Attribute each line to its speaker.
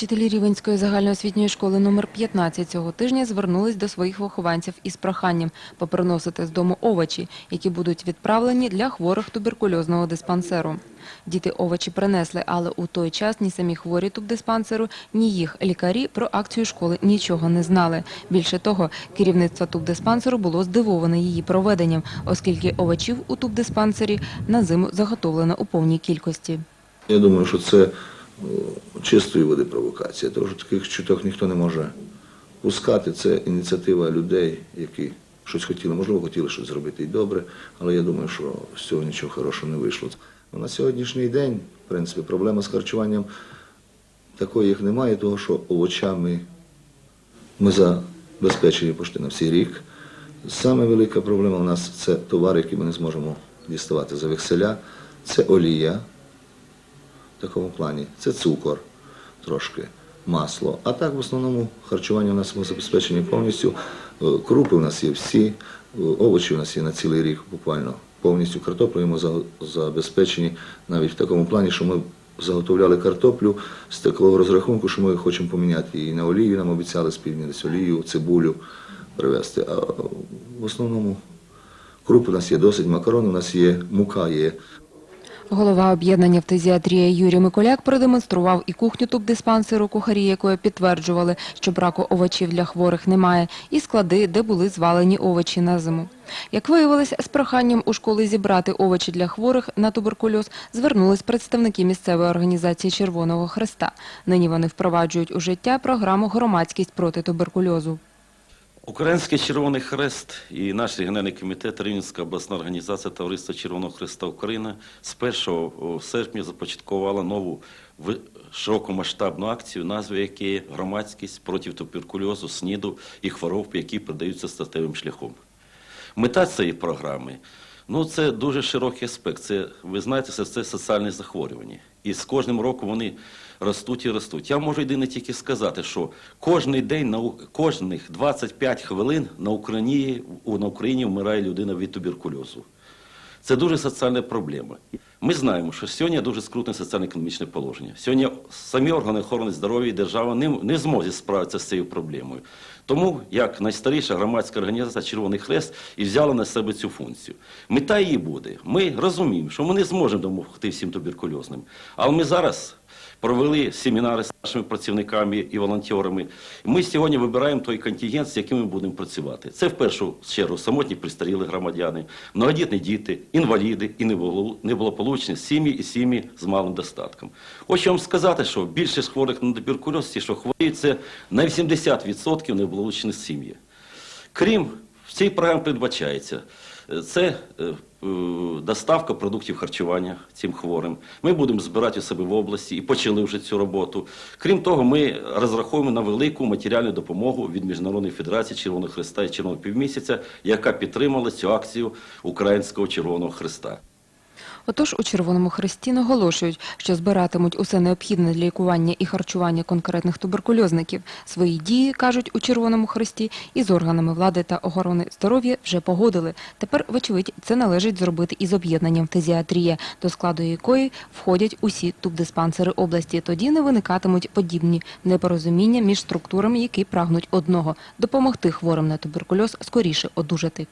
Speaker 1: Вчителі Рівенської загальноосвітньої школи номер 15 цього тижня звернулись до своїх вихованців із проханням поприносити з дому овочі, які будуть відправлені для хворих туберкульозного диспансеру. Діти овочі принесли, але у той час ні самі хворі тубдиспансеру, ні їх лікарі про акцію школи нічого не знали. Більше того, керівництво тубдиспансеру було здивоване її проведенням, оскільки овочів у тубдиспансері на зиму заготовлено у повній кількості.
Speaker 2: Я думаю, що це чистої води провокація, тому що таких чуток ніхто не може пускати. Це ініціатива людей, які щось хотіли, можливо, хотіли щось зробити і добре, але я думаю, що з цього нічого хорошого не вийшло. Ну, На сьогоднішній день, в принципі, проблема з харчуванням такої їх немає, тому що овочами ми забезпечені почти на всій рік. Саме велика проблема у нас це товари, які ми не зможемо діставати за векселя, це олія, в такому плані. Це цукор трошки, масло. А так в основному харчування у нас ми забезпечені повністю. Е, Крупи у нас є всі, е, овочі у нас є на цілий рік буквально. Повністю картоплею ми забезпечені навіть в такому плані, що ми заготовляли картоплю з такого розрахунку, що ми хочемо поміняти її на олію. Нам обіцяли півдня десь олію, цибулю привезти. А в основному круп у нас є досить, макарони у нас є, мука є.
Speaker 1: Голова об'єднання «Фтизіатрія» Юрій Миколяк продемонстрував і кухню тубдиспансеру, кухарі якої підтверджували, що браку овочів для хворих немає, і склади, де були звалені овочі на зиму. Як виявилось, з проханням у школи зібрати овочі для хворих на туберкульоз звернулись представники місцевої організації Червоного Хреста. Нині вони впроваджують у життя програму «Громадськість проти туберкульозу».
Speaker 3: Український Червоний Хрест і наш регіональний комітет Рівненська обласна організація Товариства Червоного Хреста України з 1 серпня започаткувала нову широкомасштабну акцію, назва якої «Громадськість проти туберкульозу, СНІДу і хвороб, які передаються статевим шляхом». Мета цієї програми ну, це дуже широкий аспект. Це, ви знаєте, це, це соціальні захворювання. І з кожним роком вони ростуть і ростуть. Я можу єдине тільки сказати, що кожний день, на, кожних 25 хвилин на Україні, на Україні вмирає людина від туберкульозу. Це дуже соціальна проблема. Ми знаємо, що сьогодні дуже скрутне соціально-економічне положення. Сьогодні самі органи охорони здоров'я і держава не, не в справитися з цією проблемою. Тому, як найстаріша громадська організація Червоний Хрест і взяла на себе цю функцію. Мета її буде. Ми розуміємо, що ми не зможемо допомогти всім туберкульозним. Але ми зараз провели семінари з нашими працівниками і волонтерами. Ми сьогодні вибираємо той контингент, з яким ми будемо працювати. Це в першу чергу самотні пристарілі громадяни, многодітні діти, інваліди і неблаго- неблагополучні сім'ї і сім'ї з малим достатком. Хочу вам сказати, що більшість хворих на туберкульоз, що хворіють, це на 80% неблагополучні сім'ї. Крім в цій програмі передбачається це е, доставка продуктів харчування цим хворим. Ми будемо збирати у себе в області і почали вже цю роботу. Крім того, ми розраховуємо на велику матеріальну допомогу від Міжнародної федерації Червоного Христа і Червоного півмісяця, яка підтримала цю акцію Українського Червоного Христа.
Speaker 1: Отож, у Червоному Хресті наголошують, що збиратимуть усе необхідне для лікування і харчування конкретних туберкульозників. Свої дії, кажуть у Червоному Хресті, із органами влади та охорони здоров'я вже погодили. Тепер, вочевидь, це належить зробити із об'єднанням «Фтизіатрія», до складу якої входять усі тубдиспансери області. Тоді не виникатимуть подібні непорозуміння між структурами, які прагнуть одного – допомогти хворим на туберкульоз скоріше одужати.